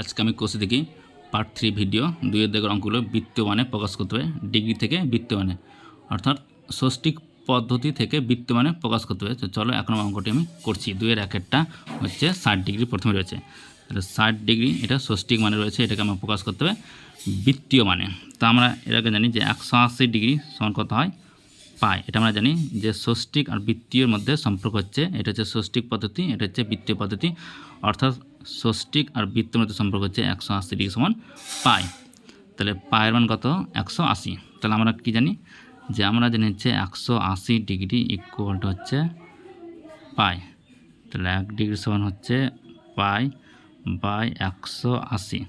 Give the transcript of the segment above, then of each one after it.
আজকে আমি কোর্সে দেখি পার্ট থ্রি ভিডিও দুইয়ের দিকের অঙ্কগুলো বৃত্তীয় মানে প্রকাশ করতে হবে ডিগ্রি থেকে বৃত্তীয় মানে অর্থাৎ ষষ্ঠিক পদ্ধতি থেকে বৃত্তীয় মানে প্রকাশ করতে হবে। তো চলো নম্বর অঙ্কটি আমি করছি। দুইয়ের এক একটা হচ্ছে ষাট ডিগ্রি প্রথমে রয়েছে। তাহলে ষাট ডিগ্রি এটা ষষ্ঠিক মানে রয়েছে, এটাকে আমার প্রকাশ করতে হবে বৃত্তীয় মানে। তা আমরা এর আগে জানি যে একশো আশি ডিগ্রি সমান কত হয়? পায় এটা আমরা জানি যে ষষ্ঠিক আর বৃত্তীয়র মধ্যে সম্পর্ক হচ্ছে, এটা হচ্ছে ষষ্ঠিক পদ্ধতি, এটা হচ্ছে বৃত্তীয় পদ্ধতি। অর্থাৎ ষষ্ঠিক আর বৃত্তের মধ্যে সম্পর্ক হচ্ছে একশো আশি ডিগ্রি সমান পাই। তাহলে পায়ের মান কত? একশো আশি। তাহলে আমরা কি জানি? যে আমরা জানি হচ্ছে একশো আশি ডিগ্রি ইকুয়ালটা হচ্ছে পাই। তাহলে এক ডিগ্রি সমান হচ্ছে পাই বাই একশো আশি।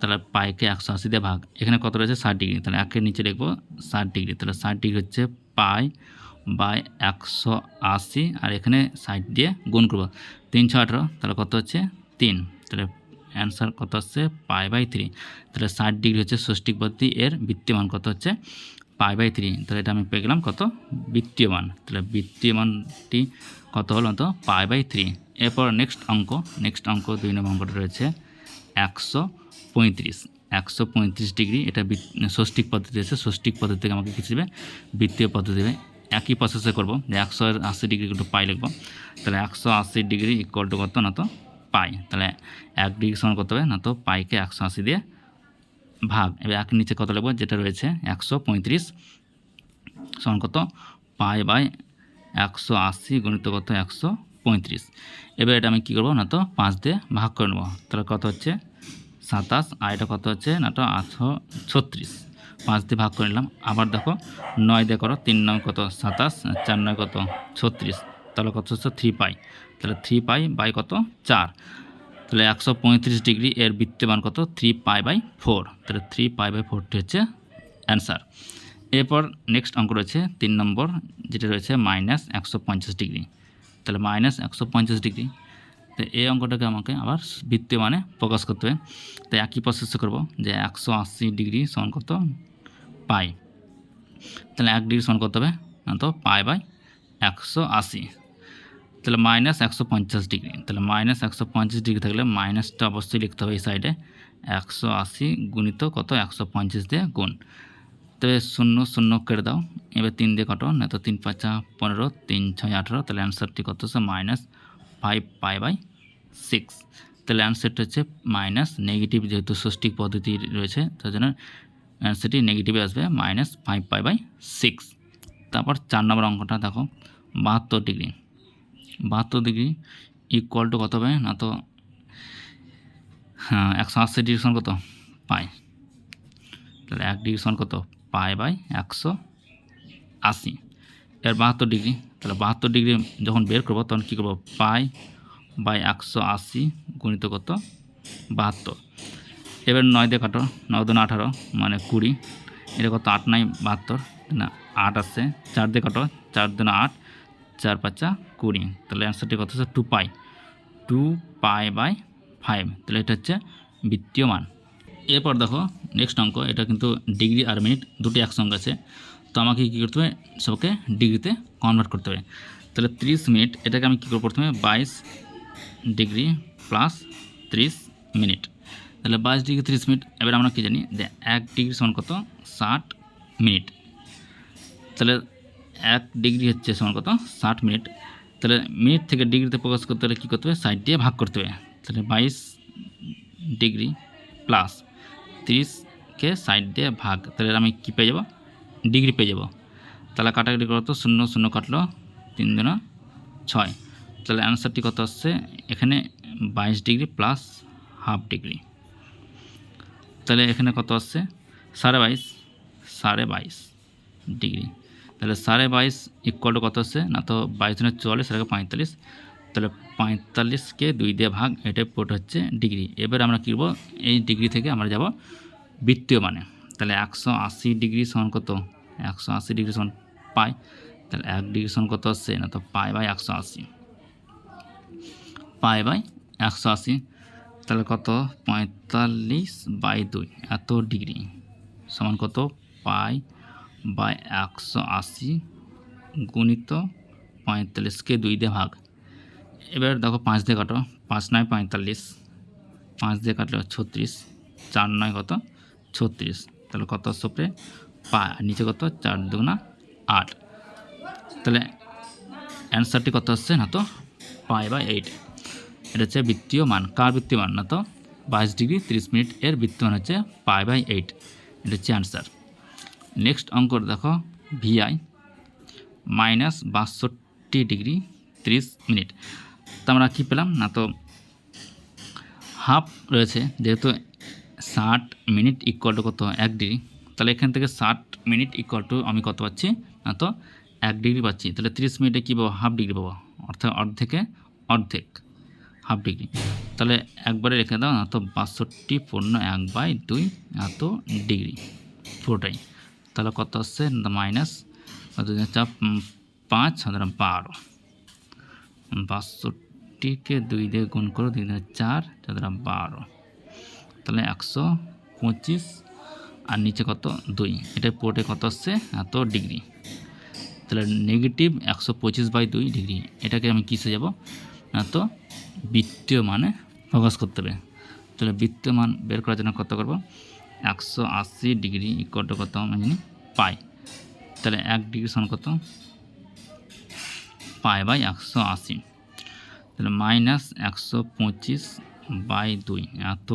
তাহলে পাইকে একশো আশি দিয়ে ভাগ। এখানে কত রয়েছে? ষাট ডিগ্রি। তাহলে একের নিচে লিখব ষাট ডিগ্রি। তাহলে ষাট ডিগ্রি হচ্ছে পাই বাই একশো আশি। আর এখানে ষাট দিয়ে গুণ করব। তিনশো আঠেরো। তাহলে কত হচ্ছে? তিন। তাহলে অ্যান্সার কত হচ্ছে পাই বাই থ্রি তাহলে ষাট ডিগ্রি হচ্ছে ষষ্ঠিক পদ্ধতি এর বৃত্তীয় মান কত হচ্ছে? পাই বাই থ্রি তাহলে এটা আমি পেয়ে গেলাম কত? বৃত্তীয় মান তাহলে বৃত্তীয় মানটি কত হলো তো? পাই বাই থ্রি এরপর নেক্সট অঙ্ক। নেক্সট অঙ্ক দুই নম্বর অঙ্কটা রয়েছে একশো পঁয়ত্রিশ। একশো পঁয়ত্রিশ ডিগ্রি এটা ষষ্ঠিক পদ্ধতি আছে ষষ্ঠিক পদ্ধতি থেকে আমাকে কিছু দেবে বৃত্তীয় পদ্ধতি দেবে। একই প্রসেসে করব। যে একশো আশি ডিগ্রি একটু পাই লিখব। তাহলে একশো আশি ডিগ্রি ইকুয়াল টু কত? না তো? পাই, তাহলে এক ডিগ্রি সমান করতে হবে, না তো পাইকে একশো আশি দিয়ে ভাগ। এবার এক নিচে কত লিখব? যেটা রয়েছে একশো পঁয়ত্রিশ সমান কত? পাই বাই একশো আশি গণিত কত? একশো পঁয়ত্রিশ। এবার এটা আমি কী করব? না তো পাঁচ দিয়ে ভাগ করে নেব। তাহলে কত হচ্ছে? সাতাশ। আর এটা কত হচ্ছে? না তো আটশো ছত্রিশ। পাঁচ দিয়ে ভাগ করে নিলাম। আবার দেখো নয় দিয়ে করো, তিন নয় কত? সাতাশ। চার নয় কত? ছত্রিশ। তাহলে কত হচ্ছে? থ্রি পাই তাহলে থ্রি পাই বাই কত? চার। তাহলে একশো পঁয়ত্রিশ ডিগ্রি এর বৃত্তমান কত? থ্রি পাই বাই ফোর তাহলে থ্রি পাই বাই ফোরটি হচ্ছে অ্যান্সার এরপর নেক্সট অঙ্ক রয়েছে তিন নম্বর, যেটা রয়েছে মাইনাস একশো পঞ্চাশ ডিগ্রি। তাহলে মাইনাস একশো পঞ্চাশ ডিগ্রি। তো এই অঙ্কটাকে আমাকে আবার বৃত্তীয় মানে প্রকাশ করতে হবে। তো একই প্রসেস করব যে একশো আশি ডিগ্রি সমান কত? পাই তাহলে এক ডিগ্রি সমান করতে হবে তো পাই বাই একশো আশি। তাহলে মাইনাস একশো পঞ্চাশ ডিগ্রি তাহলে মাইনাস একশো পঞ্চাশ ডিগ্রি থাকলে মাইনাসটা অবশ্যই লিখতে হবে এই সাইডে একশো আশি গুণিত কত? একশো পঞ্চাশ দিয়ে গুণ। তবে শূন্য শূন্য কেটে দাও। এবার তিন দিয়ে কাটো না তো তিন পাঁচা পনেরো, তিন ছয় আঠেরো। তাহলে অ্যান্সারটি কত হচ্ছে? Minus five pi by six তাহলে অ্যান্সারটা হচ্ছে মাইনাস নেগেটিভ যেহেতু ষষ্ঠিক পদ্ধতি রয়েছে, তার জন্য অ্যান্সারটি নেগেটিভে আসবে। Minus five pi by six তারপর চার নম্বর অঙ্কটা দেখো। বাহাত্তর ডিগ্রি বাহাত্তর ডিগ্রি ইকুয়াল টু কত হবে না তো হ্যাঁ একশো আশি ডিগ্রি কত? পাই। তাহলে এক ডিগ্রি সমান কত? পাই বাই একশো আশি। এর বাহাত্তর ডিগ্রি তাহলে বাহাত্তর ডিগ্রি যখন বের করব, তখন কী করব? পাই বাই একশো আশি গুণিত কত? বাহাত্তর। এবার নয় দিয়ে কাটো, নয় দুন আঠারো মানে কুড়ি। এটা কত? আট নয় বাহাত্তর। না, আট আসছে চার দিয়ে কাটো, চার দিন আট। চার পাঁচা কুড়ি। তাহলে অ্যান্সারটি কত হচ্ছে? Two pi two pi by five তাহলে এটা হচ্ছে বৃত্তীয় মান এরপর দেখো নেক্সট অঙ্ক, এটা কিন্তু ডিগ্রি আর মিনিট দুটি একসঙ্গে আছে। তো আমাকে কী করতে হবে? সবকে ডিগ্রিতে কনভার্ট করতে হবে। তাহলে ত্রিশ মিনিট এটাকে আমি কী করব প্রথমে? বাইশ ডিগ্রি প্লাস ত্রিশ মিনিট তাহলে বাইশ ডিগ্রি ত্রিশ মিনিট এবার আমরা কী জানি? যে এক ডিগ্রি সমান কত? ষাট মিনিট তাহলে এক ডিগ্রি হচ্ছে সমান কত? ষাট মিনিট। তাহলে মিনিট থেকে ডিগ্রিতে প্রকাশ করতে হলে কী করতে হবে? সাইড দিয়ে ভাগ করতে হবে। তাহলে বাইশ ডিগ্রি প্লাস তিরিশকে সাইড দিয়ে ভাগ। তাহলে আমি কী পেয়ে যাব? ডিগ্রি পেয়ে যাব। তাহলে কাটাকাটি করতো শূন্য শূন্য কাটলো। তিন দিন ছয়। তাহলে অ্যান্সারটি কত আসছে? এখানে বাইশ ডিগ্রি প্লাস হাফ ডিগ্রি তাহলে এখানে কত আসছে? সাড়ে বাইশ সাড়ে বাইশ ডিগ্রি তাহলে সাড়ে বাইশ ইকুয়াল টু কত হচ্ছে? না তো বাইশ দিনের চুয়াল্লিশ আর পঁয়তাল্লিশ। তাহলে পঁয়তাল্লিশকে দুই দিয়ে ভাগ এটাই পোট হচ্ছে ডিগ্রি। এবার আমরা কী এই ডিগ্রি থেকে আমরা যাব বৃত্তীয় মানে। তাহলে একশো আশি ডিগ্রি সমান কত? একশো আশি ডিগ্রি সমান পাই। তাহলে এক ডিগ্রি সমান কত হচ্ছে? না তো পাই বাই একশো আশি। পাই বাই একশো আশি। তাহলে কত? পঁয়তাল্লিশ বাই দুই। এত ডিগ্রি। সমান কত? পাই বাই একশো আশি গুণিত পঁয়তাল্লিশকে দুই দিয়ে ভাগ। এবার দেখো পাঁচ দিয়ে কাটো। পাঁচ নয় পঁয়তাল্লিশ। পাঁচ দিয়ে কাটলে ছত্রিশ। চার নয় কত? ছত্রিশ। তাহলে কত সোপরে পা, নিচে কত? চার দুগুণা আট। তাহলে অ্যান্সারটি কত আসছে না তো? Pi by eight. এটা হচ্ছে বৃত্তীয় মান। কার বৃত্তীয় মান না তো? বাইশ ডিগ্রি তিরিশ মিনিট এর বৃত্তীয় মান হচ্ছে পাই বাই এইট। এটা হচ্ছে অ্যান্সার। নেক্সট অঙ্ক দেখো ভিআই মাইনাস বাষট্টি ডিগ্রি তিরিশ মিনিট তো আমরা কী পেলাম? না তো হাফ রয়েছে, যেহেতু ষাট মিনিট ইকুয়াল টু কত? এক ডিগ্রি তাহলে এখান থেকে ষাট মিনিট ইকুয়াল টু আমি কত পাচ্ছি? না তো এক ডিগ্রি পাচ্ছি। তাহলে তিরিশ মিনিটে কী পাবো? হাফ ডিগ্রি পাবো। অর্থাৎ অর্ধেকে অর্ধেক হাফ ডিগ্রি তাহলে একবারে রেখে দাও, না তো বাষট্টি পূর্ণ এক বাই দুই এত ডিগ্রি পুরোটাই। তাহলে কত আসছে? মাইনাস চাপ উম, পাঁচ সাধারণ বারো। বাষট্টিকে দুই দিয়ে গুণ করো দুই দিয়ে চার চার বারো। তাহলে একশো পঁচিশ আর নিচে কত? দুই। এটা পোর্টে কত আসছে? এত ডিগ্রি তাহলে নেগেটিভ একশো পঁচিশ বাই দুই ডিগ্রি এটাকে আমি কিসে যাব? না তো বৃত্তীয় মানে প্রকাশ করতে হবে। তাহলে বৃত্তীয় মান বের করার জন্য কত করব? একশো আশি ডিগ্রি ইকুয়াল টু কত আমি জানি? পাই। তাহলে এক ডিগ্রি সমান কত? পাই বাই একশো আশি। তাহলে মাইনাস একশো পঁচিশ বাই দুই। এত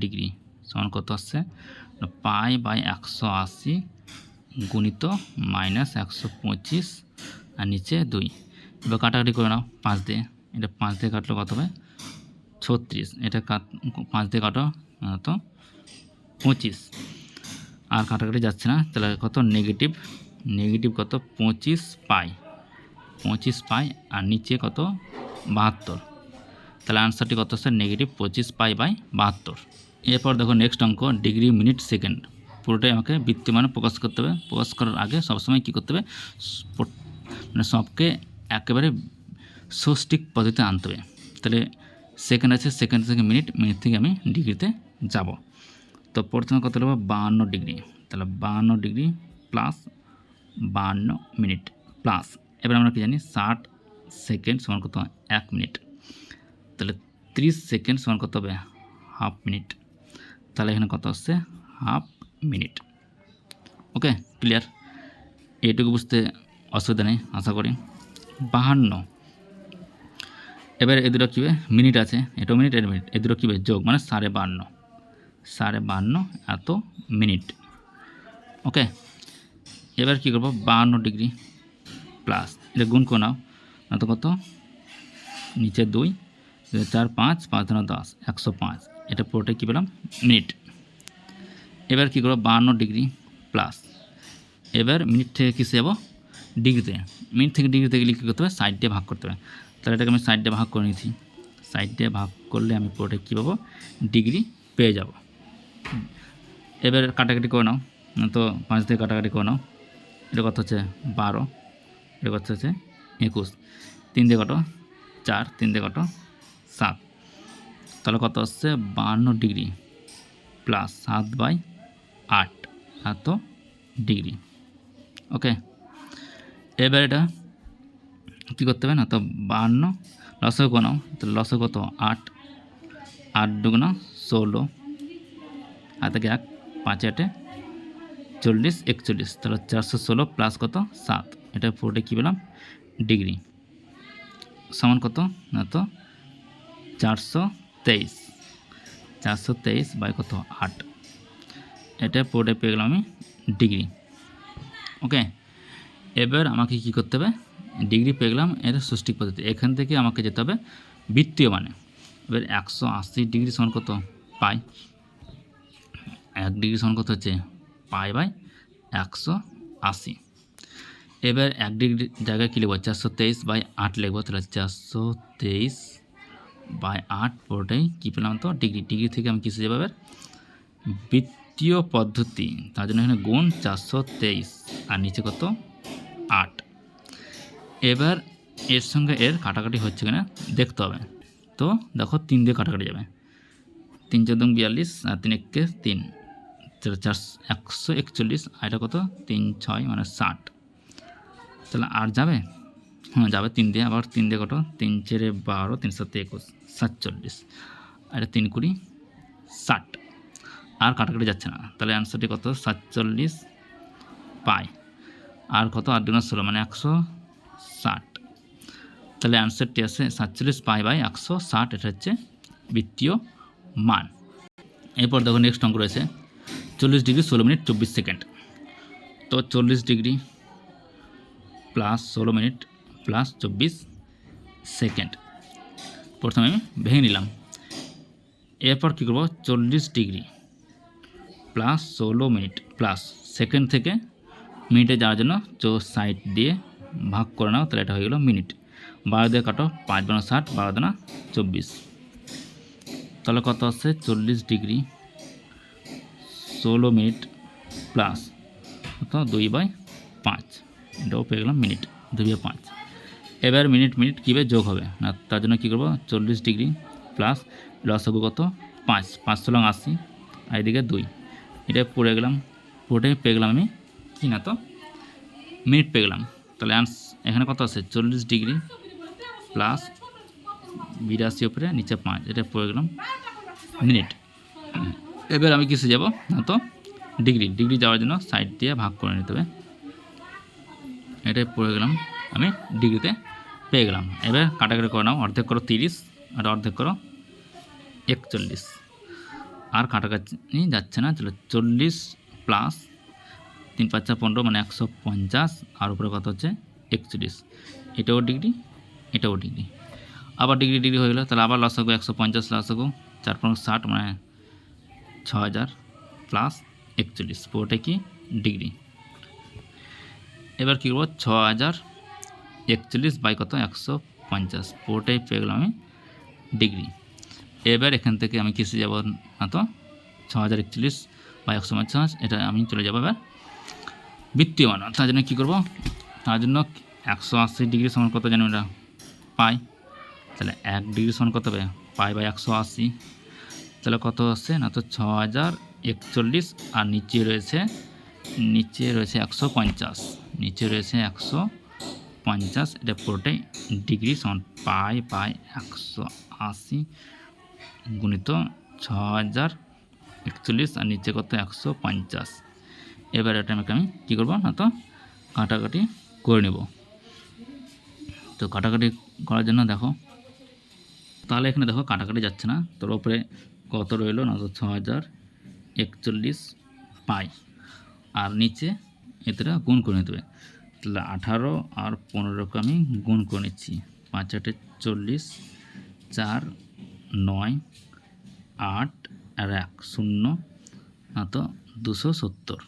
ডিগ্রি সমান কত আসছে? পাই বাই একশো আশি গুণিত মাইনাস একশো পঁচিশ আর নিচে দুই। এবার কাটাকাটি করে নাও, পাঁচ দিয়ে। এটা পাঁচ দিয়ে কাটলে কত হবে? ছত্রিশ। এটা কাট পাঁচ দিয়ে কাটো তো পঁচিশ। আর কাটাকাটি যাচ্ছে না, তাহলে কত? নেগেটিভ নেগেটিভ কত? পঁচিশ পাই। পঁচিশ পাই, আর নিচে কত? বাহাত্তর। তাহলে আনসারটি কত হচ্ছে নেগেটিভ পঁচিশ পাই বাই বাহাত্তর। এরপর দেখো নেক্সট অঙ্ক ডিগ্রি মিনিট সেকেন্ড পুরোটাই আমাকে বৃত্তিমানে প্রকাশ করতে হবে। প্রকাশ করার আগে সবসময় কী করতে হবে? মানে সবকে একেবারে ষষ্ঠিক পদ্ধতিতে আনতে হবে। তাহলে সেকেন্ড আছে সেকেন্ড থেকে মিনিট মিনিট থেকে আমি ডিগ্রিতে যাব। তো প্রথমে কত নেব বাহান্ন ডিগ্রি। তাহলে বাহান্ন ডিগ্রি প্লাস বাহান্ন মিনিট প্লাস। এবার আমরা কি জানি? ষাট সেকেন্ড সমান কত এক মিনিট। তাহলে ত্রিশ সেকেন্ড সমান কত হবে হাফ মিনিট। তাহলে এখানে কত আসছে? Half minute. Okay, clear? এইটুকু বুঝতে অসুবিধা নেই, আশা করি। বাহান্ন। এবার এ দুটো হবে? মিনিট আছে। এটাও মিনিট এর মিনিট। এ দুটো কী যোগ মানে সাড়ে বান্ন সাড়ে বান্ন এত মিনিট। ওকে, এবার কী করব? বাহান্ন ডিগ্রি প্লাস। এটা গুণ করে নাও। না তো কত? নিচে দুই চার, পাঁচ পাঁচ ধরো দশ, একশো পাঁচ। এটা পুরোটাই কী পেলাম? মিনিট। এবার কী করব? বাহান্ন ডিগ্রি প্লাস। এবার মিনিট থেকে কিসে যাব? ডিগ্রিতে। মিনিট থেকে ডিগ্রিতে গেলে কী করতে হবে? সাইড দিয়ে ভাগ করতে হবে। তাহলে এটাকে আমি সাইড দিয়ে ভাগ করে নিয়েছি। সাইড দিয়ে ভাগ করলে আমি পুরোটাই কী পাবো? ডিগ্রি পেয়ে যাব। এবার কাটাকাটি করে নাও। তো পাঁচ দিয়ে কাটাকাটি করে নাও। এটা কত হচ্ছে? বারো। এটা কত হচ্ছে? একুশ। তিন দিয়ে কত চার। তিন দিয়ে কত সাত। তাহলে কত হচ্ছে? বাহান্ন ডিগ্রি প্লাস সাত বাই আট। এত ডিগ্রি। ওকে? এবার এটা কী করতে হবে না? তো বাহান্ন লসে কোনো তো লসে কত? আট। আট দুগুণা ষোলো। আর থেকে এক, পাঁচ, আটে চল্লিশ, একচল্লিশ। তাহলে চারশো ষোলো প্লাস কত? সাত। এটা পুরোটা কী পেলাম? ডিগ্রি। সমান কত? না তো, চারশো তেইশ। চারশো তেইশ বাই কত? আট। এটা পুরোটাই পেয়ে গেলাম আমি ডিগ্রি। ওকে? এবার আমাকে কি করতে হবে? ডিগ্রি পেয়ে গেলাম এটা ষষ্ঠিক পদ্ধতি। এখান থেকে আমাকে যেতে হবে বৃত্তীয় মানে। এবার একশো আশি ডিগ্রি সমান কত? পাই। এক ডিগ্রি সমান কত হচ্ছে পাই বাই একশো আশি। এবার এক ডিগ্রি জায়গায় কী লিখব? চারশো তেইশ বাই আট লিখব। তাহলে চারশো তেইশ বাই আট পুরোটাই কী পেলাম তো? ডিগ্রি। ডিগ্রি থেকে আমি কিসে যাব এবার? বৃত্তীয় পদ্ধতি। তার জন্য এখানে গুণ চারশো তেইশ। আর নিচে কত? আট। এবার এর সঙ্গে এর কাটাকাটি হচ্ছে কিনা দেখতে হবে। তো দেখো তিন দিয়ে কাটাকাটি যাবে। তিন চোদ্দ বিয়াল্লিশ আর তিন একে তিন। তাহলে চার একশো একচল্লিশ, আর এটা কত? তিন ছয় মানে ষাট। তাহলে আর যাবে? হ্যাঁ যাবে তিন দিয়ে, আবার তিন দিয়ে কত? তিন চেরে বারো, তিন সাতে একুশ, সাতচল্লিশ। আর তিন কুড়ি, ষাট। আর কাটাকাটি যাচ্ছে না। তাহলে অ্যান্সারটি কত? সাতচল্লিশ পাই। আর কত? আট দুগুণ ষোলো মানে একশো ষাট। তাহলে অ্যান্সারটি আছে সাতচল্লিশ পাই বাই একশো ষাট, এটা হচ্ছে বৃত্তীয় মান। এরপর দেখো নেক্সট অঙ্ক রয়েছে। চল্লিশ ডিগ্রি ষোলো মিনিট চব্বিশ সেকেন্ড। তো চল্লিশ ডিগ্রি প্লাস ষোলো মিনিট প্লাস চব্বিশ সেকেন্ড। প্রথমে আমি ভেঙে নিলাম। এরপর কী করব? চল্লিশ ডিগ্রি প্লাস ষোলো মিনিট প্লাস সেকেন্ড থেকে মিনিটে যাওয়ার জন্য চো সাইড দিয়ে ভাগ করে নাও, তাহলে এটা হয়ে গেলো মিনিট। বারো দিয়ে কাটো, পাঁচ বারো ষাট, বারো দানা চব্বিশ। তাহলে কত আসছে? চল্লিশ ডিগ্রি ষোলো মিনিট প্লাস কত দুই বাই পাঁচ। এটাও পেয়ে গেলাম মিনিট, দুই বাই পাঁচ। এবার মিনিট মিনিট কীভাবে যোগ হবে? না, তার জন্য কী করব? চল্লিশ ডিগ্রি প্লাস লসগু কত? পাঁচ পাঁচ ষোলো আশি, আর এদিকে দুই। এটা পড়ে গেলাম পুরোটাই পেয়ে গেলাম আমি কি না তো? মিনিট পেয়ে গেলাম। তাহলে আনস এখানে কত আছে? চল্লিশ ডিগ্রি প্লাস বিরাশি উপরে, নিচে পাঁচ। এটা পড়ে গেলাম মিনিট। এবার আমি কিসে যাব? না তো, ডিগ্রি ডিগ্রি যাওয়ার জন্য সাইড দিয়ে ভাগ করে নিতে হবে। এটাই পড়ে গেলাম। আমি ডিগ্রিতে পেয়ে গেলাম। এবার কাটাকাটি করে নাও। অর্ধেক করো তিরিশ, আর অর্ধেক করো একচল্লিশ। আর কাটাকাটি যাচ্ছে না, চলো চল্লিশ প্লাস তিন পাঁচটা পনেরো মানে একশো পঞ্চাশ, আর উপরে কত হচ্ছে? একচল্লিশ। এটাও ডিগ্রি এটাও ডিগ্রি। আবার ডিগ্রি ডিগ্রি হয়ে গেলো। তাহলে আবার লসাগু একশো পঞ্চাশ লস লসাগু চার পনেরো, ষাট মানে ছ হাজার প্লাস একচল্লিশ, পুরোটা কি ডিগ্রি এবার কী করব? ছ হাজার একচল্লিশ বাই কত? একশো পঞ্চাশ, পুরোটাই পেয়ে গেলাম আমি ডিগ্রি এবার এখান থেকে আমি কিসে যাব না তো? ছ হাজার একচল্লিশ বা একশো পঞ্চাশ, এটা আমি চলে যাব এবার বৃত্তীয় মান তার জন্য কী করব? তার জন্য একশো আশি ডিগ্রি সমান কত জানো এটা? পাই। তাহলে এক ডিগ্রি সমান কত হবে? পাই বাই একশো আশি। তাহলে কত আসছে না তো ছ হাজার একচল্লিশ আর নিচে রয়েছে নিচে রয়েছে একশো পঞ্চাশ। নিচে রয়েছে একশো পঞ্চাশ, এটা পুরোটাই ডিগ্রি সমান পাই পাই একশো আশি গুণিত ছ হাজার একচল্লিশ আর নিচে কত? একশো পঞ্চাশ। এবার এটা আমাকে আমি কী করব? না তো কাটাকাটি করে নেব। তো কাটাকাটি করার জন্য দেখো, তাহলে এখানে দেখো কাটাকাটি যাচ্ছে না। তোর ওপরে কত রইল? না ছ হাজার একচল্লিশ পাই। আর নিচে এতটা গুণ করে নিতে হবে তাহলে আঠারো আর পনেরোকে আমি গুণ করে নিচ্ছি। পাঁচ আটে চল্লিশ, চার, নয়, আট আর এক, শূন্য তো দুশো সত্তর।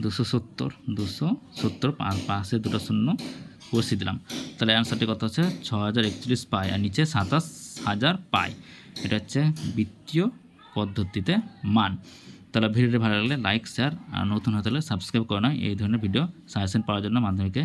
দুশো সত্তর দুশো সত্তর আর পাশে দুটো শূন্য বসিয়ে দিলাম। তাহলে অ্যান্সারটি কত হচ্ছে? ছ হাজার একচল্লিশ পাই। আর নিচে সাতাশ হাজার পাই। এটা হচ্ছে বৃত্তীয় পদ্ধতিতে মান। তাহলে ভিডিওটি ভালো লাগলে লাইক শেয়ার আর নতুন হতে হলে সাবস্ক্রাইব করে নয় এই ধরনের ভিডিও সাজেশন পাওয়ার জন্য মাধ্যমিকে